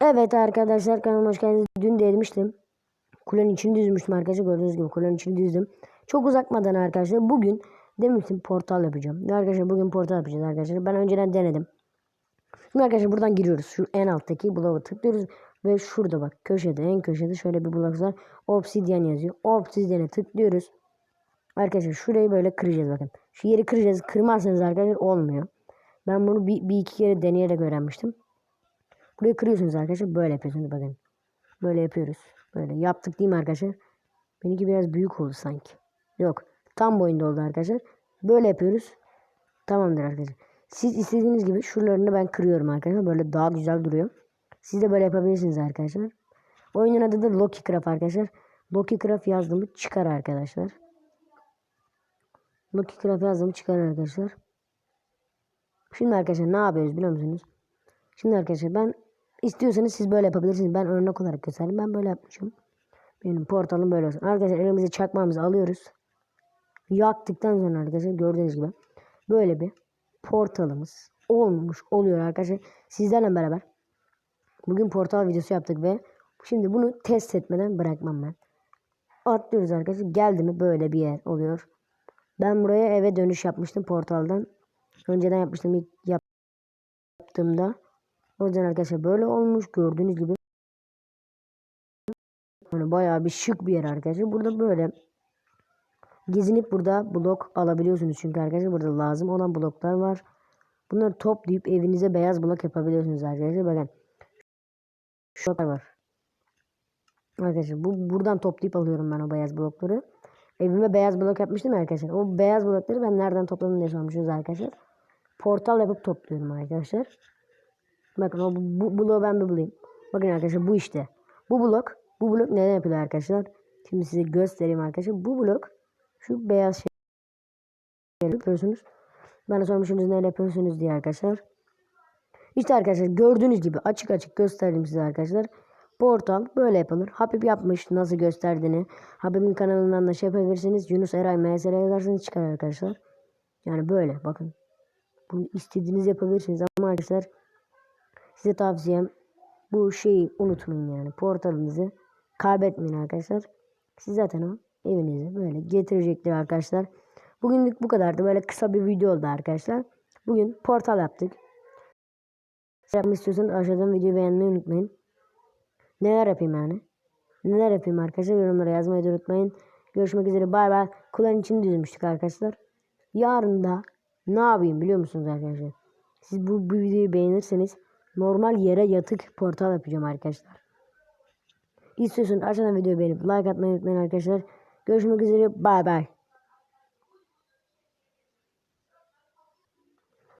Evet arkadaşlar kanalıma hoş geldiniz. Dün demiştim. Kulenin içini düzmüştüm arkadaşlar. Gördüğünüz gibi kulenin içini düzdüm. Çok uzatmadan arkadaşlar bugün demiştim portal yapacağım. Ve arkadaşlar bugün portal yapacağız arkadaşlar. Ben önceden denedim. Şimdi arkadaşlar buradan giriyoruz. Şu en alttaki bloğa tıklıyoruz. Ve şurada bak köşede en köşede şöyle bir blok var. Obsidian yazıyor. Obsidian'e tıklıyoruz. Arkadaşlar şurayı böyle kıracağız bakın. Şu yeri kıracağız. Kırmazsanız arkadaşlar olmuyor. Ben bunu bir, bir iki kere deneyerek öğrenmiştim. Burayı kırıyorsunuz arkadaşlar. Böyle yapıyorsunuz bakın. Böyle yapıyoruz. Böyle yaptık değil mi arkadaşlar? Benimki biraz büyük oldu sanki. Yok. Tam boyunda oldu arkadaşlar. Böyle yapıyoruz. Tamamdır arkadaşlar. Siz istediğiniz gibi şuralarını ben kırıyorum arkadaşlar. Böyle daha güzel duruyor. Siz de böyle yapabilirsiniz arkadaşlar. Oyunun adı da Loki Craft arkadaşlar. Loki Craft yazdığımı çıkar arkadaşlar. Loki Craft yazdığımı çıkar arkadaşlar. Şimdi arkadaşlar ne yapıyoruz biliyor musunuz? Şimdi arkadaşlar ben istiyorsanız siz böyle yapabilirsiniz. Ben örnek olarak gösterdim. Ben böyle yapmışım. Benim portalım böyle olsun. Arkadaşlar elimize çakmağımızı alıyoruz. Yaktıktan sonra arkadaşlar gördüğünüz gibi böyle bir portalımız olmuş oluyor arkadaşlar. Sizlerle beraber bugün portal videosu yaptık ve şimdi bunu test etmeden bırakmam ben. Atlıyoruz arkadaşlar. Geldi mi böyle bir yer oluyor. Ben buraya eve dönüş yapmıştım portaldan. Önceden yapmıştım ilk yap yaptığımda. O arkadaşlar böyle olmuş gördüğünüz gibi. Hani bayağı bir şık bir yer arkadaşlar. Burada böyle gezinip burada blok alabiliyorsunuz çünkü arkadaşlar burada lazım olan bloklar var. Bunları toplayıp evinize beyaz blok yapabiliyorsunuz arkadaşlar. Bakın. Şu var. Arkadaşlar bu buradan toplayıp alıyorum ben o beyaz blokları. Evime beyaz blok yapmıştım ya arkadaşlar. O beyaz blokları ben nereden topladım diye sormuşsunuz arkadaşlar. Portal yapıp topluyorum arkadaşlar. Bakın o bu, bloğu ben bir bulayım. Bakın arkadaşlar bu işte. Bu blok. Bu blok neden yapılıyor arkadaşlar? Şimdi size göstereyim arkadaşlar. Bu blok şu beyaz şey yapıyorsunuz. Bana sormuşsunuz neyle yapıyorsunuz diye arkadaşlar. İşte arkadaşlar gördüğünüz gibi açık açık gösterdim size arkadaşlar. Portal böyle yapılır. Habib yapmış nasıl gösterdiğini. Habib'in kanalından da şey yapabilirsiniz. Yunus Eray MSL yazarsanız çıkar arkadaşlar. Yani böyle bakın. Bunu istediğiniz yapabilirsiniz ama arkadaşlar size tavsiyem bu şeyi unutmayın yani. Portalınızı kaybetmeyin arkadaşlar. Siz zaten o evinize böyle getirecektir arkadaşlar. Bugünlük bu kadardı. Böyle kısa bir video oldu arkadaşlar. Bugün portal yaptık. Yapmak istiyorsanız aşağıdan videoyu beğenmeyi unutmayın. Neler yapayım yani? Neler yapayım arkadaşlar? Yorumlara yazmayı da unutmayın. Görüşmek üzere. Bay bay. Kulağın içini düzmüştük arkadaşlar. Yarın da ne yapayım biliyor musunuz arkadaşlar? Siz bu, bu videoyu beğenirseniz normal yere yatık portal yapacağım arkadaşlar. İstiyorsanız aşağıdan videoyu beğenip like atmayı unutmayın arkadaşlar. Görüşmek üzere. Bay bay.